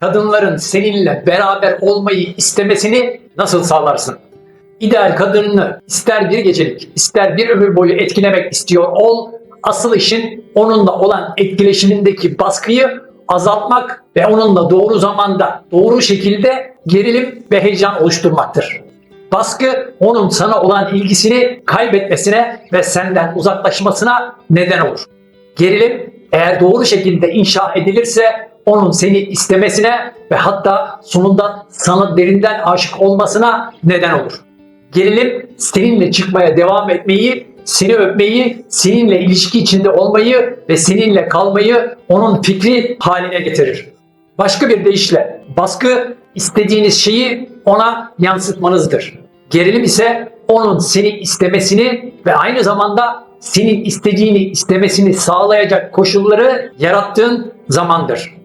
kadınların seninle beraber olmayı istemesini nasıl sağlarsın? İdeal kadınını ister bir gecelik, ister bir ömür boyu etkilemek istiyor ol. Asıl işin onunla olan etkileşimindeki baskıyı azaltmak ve onunla doğru zamanda, doğru şekilde gerilim ve heyecan oluşturmaktır. Baskı onun sana olan ilgisini kaybetmesine ve senden uzaklaşmasına neden olur. Gerilim eğer doğru şekilde inşa edilirse onun seni istemesine ve hatta sonunda sana derinden aşık olmasına neden olur. Gerilim seninle çıkmaya devam etmeyi, seni öpmeyi, seninle ilişki içinde olmayı ve seninle kalmayı onun fikri haline getirir. Başka bir deyişle baskı istediğiniz şeyi ona yansıtmanızdır. Gerilim ise onun seni istemesini ve aynı zamanda senin istediğini istemesini sağlayacak koşulları yarattığın zamandır.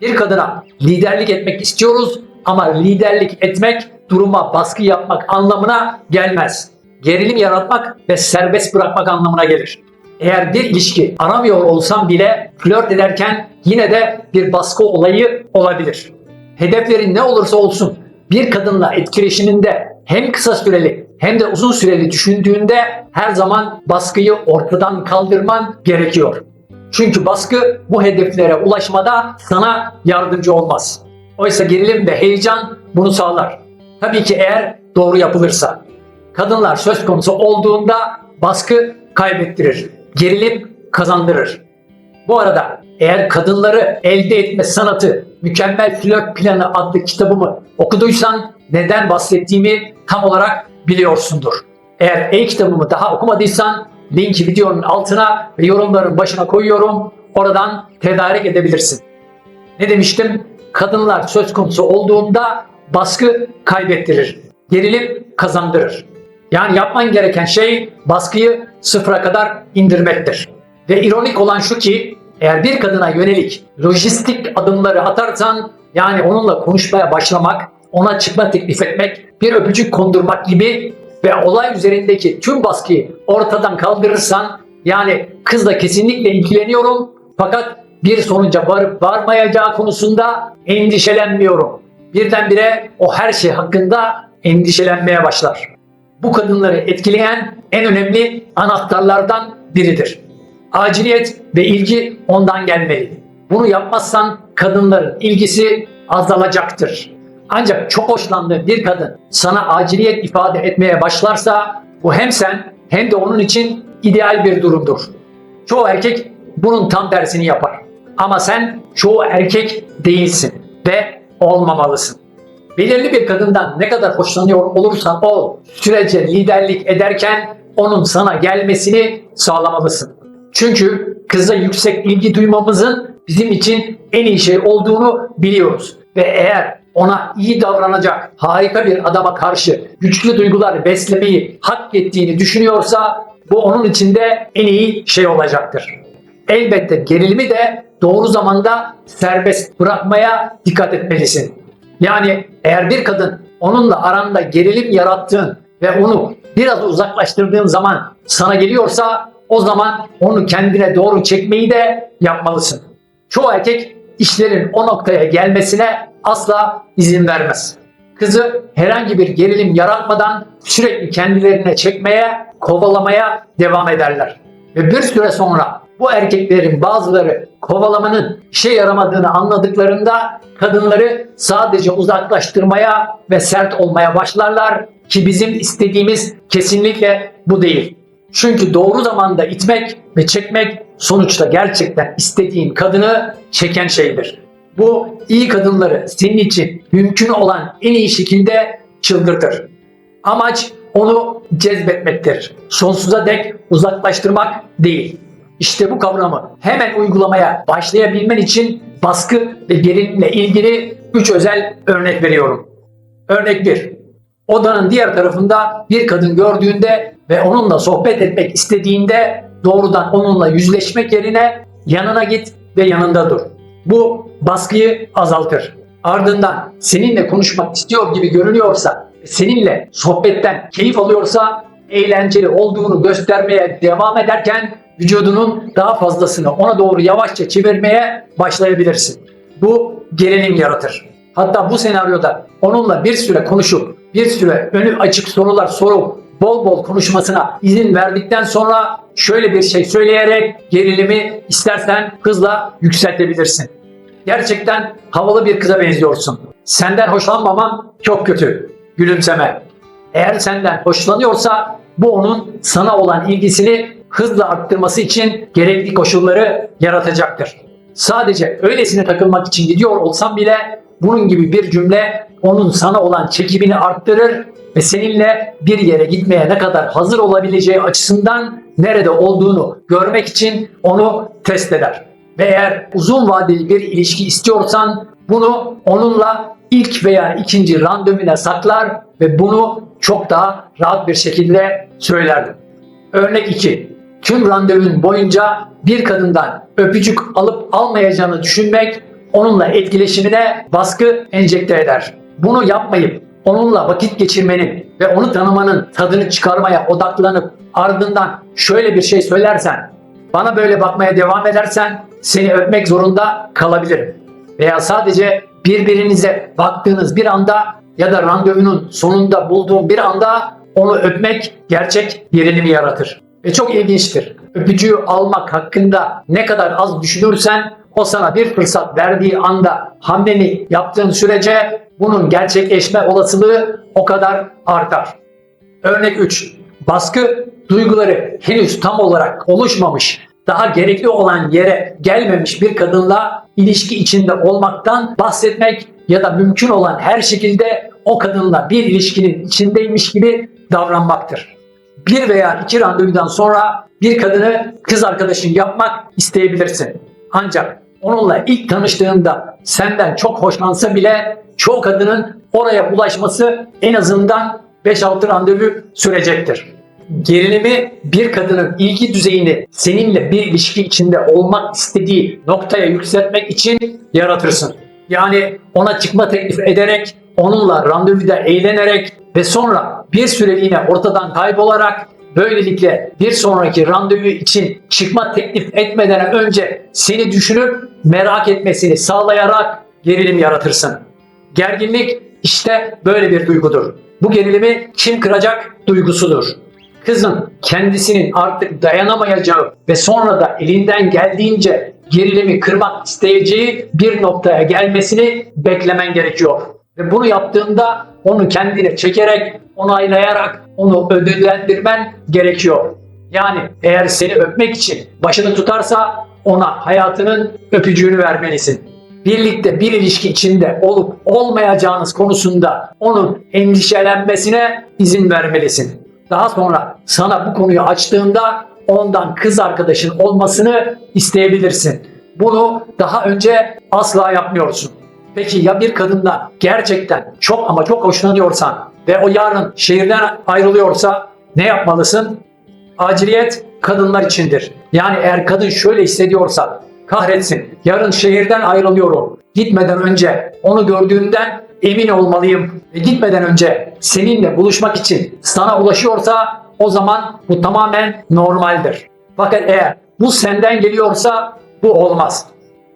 Bir kadına liderlik etmek istiyoruz ama liderlik etmek duruma baskı yapmak anlamına gelmez. Gerilim yaratmak ve serbest bırakmak anlamına gelir. Eğer bir ilişki aramıyor olsam bile flört ederken yine de bir baskı olayı olabilir. Hedeflerin ne olursa olsun bir kadınla etkileşiminde hem kısa süreli hem de uzun süreli düşündüğünde her zaman baskıyı ortadan kaldırman gerekiyor. Çünkü baskı bu hedeflere ulaşmada sana yardımcı olmaz. Oysa gerilim ve heyecan bunu sağlar. Tabii ki eğer doğru yapılırsa. Kadınlar söz konusu olduğunda baskı kaybettirir, gerilim kazandırır. Bu arada eğer kadınları elde etme sanatı Mükemmel Flört Planı adlı kitabımı okuduysan neden bahsettiğimi tam olarak biliyorsundur. Eğer e-kitabımı daha okumadıysan linki videonun altına ve yorumların başına koyuyorum. Oradan tedarik edebilirsin. Ne demiştim? Kadınlar söz konusu olduğunda baskı kaybettirir. Gerilim kazandırır. Yani yapman gereken şey baskıyı sıfıra kadar indirmektir. Ve ironik olan şu ki eğer bir kadına yönelik lojistik adımları atarsan yani onunla konuşmaya başlamak, ona çıkma teklif etmek, bir öpücük kondurmak gibi ve olay üzerindeki tüm baskıyı ortadan kaldırırsan yani kızla kesinlikle ilgileniyorum fakat bir sonuca varıp varmayacağı konusunda endişelenmiyorum. Birdenbire o her şey hakkında endişelenmeye başlar. Bu kadınları etkileyen en önemli anahtarlardan biridir. Aciliyet ve ilgi ondan gelmeli. Bunu yapmazsan kadınların ilgisi azalacaktır. Ancak çok hoşlandığın bir kadın sana aciliyet ifade etmeye başlarsa bu hem sen hem de onun için ideal bir durumdur. Çoğu erkek bunun tam tersini yapar. Ama sen çoğu erkek değilsin ve olmamalısın. Belirli bir kadından ne kadar hoşlanıyor olursan ol, sürece liderlik ederken onun sana gelmesini sağlamalısın. Çünkü kıza yüksek ilgi duymamızın bizim için en iyi şey olduğunu biliyoruz. Ve eğer ona iyi davranacak harika bir adama karşı güçlü duygular beslemeyi hak ettiğini düşünüyorsa bu onun için de en iyi şey olacaktır. Elbette gerilimi de doğru zamanda serbest bırakmaya dikkat etmelisin. Yani eğer bir kadın onunla aranda gerilim yarattığın ve onu biraz uzaklaştırdığın zaman sana geliyorsa o zaman onu kendine doğru çekmeyi de yapmalısın. Çoğu erkek işlerin o noktaya gelmesine asla izin vermez. Kızı herhangi bir gerilim yaratmadan sürekli kendilerine çekmeye, kovalamaya devam ederler. Ve bir süre sonra bu erkeklerin bazıları kovalamanın işe yaramadığını anladıklarında kadınları sadece uzaklaştırmaya ve sert olmaya başlarlar ki bizim istediğimiz kesinlikle bu değil. Çünkü doğru zamanda itmek ve çekmek sonuçta gerçekten istediğin kadını çeken şeydir. Bu iyi kadınları senin için mümkün olan en iyi şekilde çıldırtır. Amaç onu cezbetmektir. Sonsuza dek uzaklaştırmak değil. İşte bu kavramı hemen uygulamaya başlayabilmen için baskı ve gerilimle ilgili 3 özel örnek veriyorum. Örnek 1. Odanın diğer tarafında bir kadın gördüğünde ve onunla sohbet etmek istediğinde doğrudan onunla yüzleşmek yerine yanına git ve yanında dur. Bu baskıyı azaltır. Ardından seninle konuşmak istiyor gibi görünüyorsa, seninle sohbetten keyif alıyorsa eğlenceli olduğunu göstermeye devam ederken vücudunun daha fazlasını ona doğru yavaşça çevirmeye başlayabilirsin. bu gerilim yaratır. Hatta bu senaryoda onunla bir süre konuşup bir süre önü açık sorular sorup bol bol konuşmasına izin verdikten sonra şöyle bir şey söyleyerek gerilimi istersen hızla yükseltebilirsin. Gerçekten havalı bir kıza benziyorsun. Senden hoşlanmamam çok kötü. Gülümseme. Eğer senden hoşlanıyorsa bu onun sana olan ilgisini hızla arttırması için gerekli koşulları yaratacaktır. Sadece öylesine takılmak için gidiyor olsam bile bunun gibi bir cümle onun sana olan çekimini arttırır ve seninle bir yere gitmeye ne kadar hazır olabileceği açısından nerede olduğunu görmek için onu test eder. Ve eğer uzun vadeli bir ilişki istiyorsan bunu onunla ilk veya ikinci randevuna saklar ve bunu çok daha rahat bir şekilde söylerdim. Örnek 2. Tüm randevun boyunca bir kadından öpücük alıp almayacağını düşünmek onunla etkileşimine baskı enjekte eder. Bunu yapmayıp onunla vakit geçirmenin ve onu tanımanın tadını çıkarmaya odaklanıp ardından şöyle bir şey söylersen, bana böyle bakmaya devam edersen seni öpmek zorunda kalabilirim. Veya sadece birbirinize baktığınız bir anda ya da randevunun sonunda bulduğun bir anda onu öpmek gerçek gerilimi yaratır. Ve çok ilginçtir. Öpücüğü almak hakkında ne kadar az düşünürsen o sana bir fırsat verdiği anda hamleni yaptığın sürece bunun gerçekleşme olasılığı o kadar artar. Örnek 3. Baskı duyguları henüz tam olarak oluşmamış, daha gerekli olan yere gelmemiş bir kadınla ilişki içinde olmaktan bahsetmek ya da mümkün olan her şekilde o kadınla bir ilişkinin içindeymiş gibi davranmaktır. Bir veya iki randevudan sonra bir kadını kız arkadaşın yapmak isteyebilirsin. Ancak onunla ilk tanıştığında senden çok hoşlansa bile çoğu kadının oraya ulaşması en azından 5-6 randevu sürecektir. Gerilimi bir kadının ilgi düzeyini seninle bir ilişki içinde olmak istediği noktaya yükseltmek için yaratırsın. Yani ona çıkma teklif ederek, onunla randevuda eğlenerek ve sonra bir süreliğine ortadan kaybolarak böylelikle bir sonraki randevu için çıkma teklif etmeden önce seni düşünüp merak etmesini sağlayarak gerilim yaratırsın. Gerginlik işte böyle bir duygudur. Bu gerilimi kim kıracak duygusudur. Kızın kendisinin artık dayanamayacağı ve sonra da elinden geldiğince gerilimi kırmak isteyeceği bir noktaya gelmesini beklemen gerekiyor. Ve bunu yaptığında onu kendine çekerek, onaylayarak onu ödüllendirmen gerekiyor. Yani eğer seni öpmek için başını tutarsa ona hayatının öpücüğünü vermelisin. Birlikte bir ilişki içinde olup olmayacağınız konusunda onun endişelenmesine izin vermelisin. Daha sonra sana bu konuyu açtığında ondan kız arkadaşın olmasını isteyebilirsin. Bunu daha önce asla yapmıyorsun. Peki ya bir kadından gerçekten çok ama çok hoşlanıyorsan ve o yarın şehirden ayrılıyorsa ne yapmalısın? Aciliyet kadınlar içindir. Yani eğer kadın şöyle hissediyorsa kahretsin yarın şehirden ayrılıyorum. Gitmeden önce onu gördüğümden emin olmalıyım. Ve gitmeden önce seninle buluşmak için sana ulaşıyorsa o zaman bu tamamen normaldir. Fakat eğer bu senden geliyorsa bu olmaz.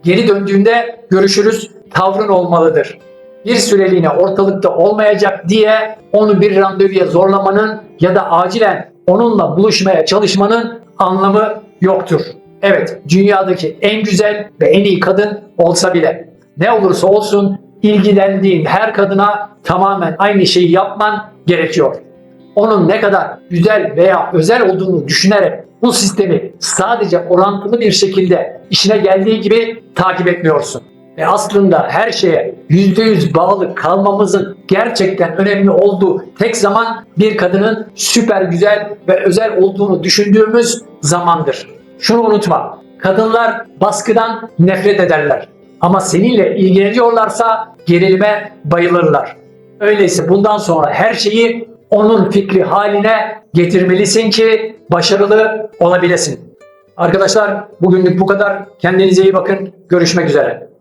Geri döndüğünde görüşürüz tavrın olmalıdır. Bir süreliğine ortalıkta olmayacak diye onu bir randevuya zorlamanın ya da acilen onunla buluşmaya çalışmanın anlamı yoktur. Evet, dünyadaki en güzel ve en iyi kadın olsa bile ne olursa olsun ilgilendiğin her kadına tamamen aynı şeyi yapman gerekiyor. Onun ne kadar güzel veya özel olduğunu düşünerek bu sistemi sadece orantılı bir şekilde işine geldiği gibi takip etmiyorsun. Ve aslında her şeye %100 bağlı kalmamızın gerçekten önemli olduğu tek zaman bir kadının süper güzel ve özel olduğunu düşündüğümüz zamandır. Şunu unutma. Kadınlar baskıdan nefret ederler. Ama seninle ilgileniyorlarsa gerilime bayılırlar. Öyleyse bundan sonra her şeyi onun fikri haline getirmelisin ki başarılı olabilesin. Arkadaşlar bugünlük bu kadar. Kendinize iyi bakın. Görüşmek üzere.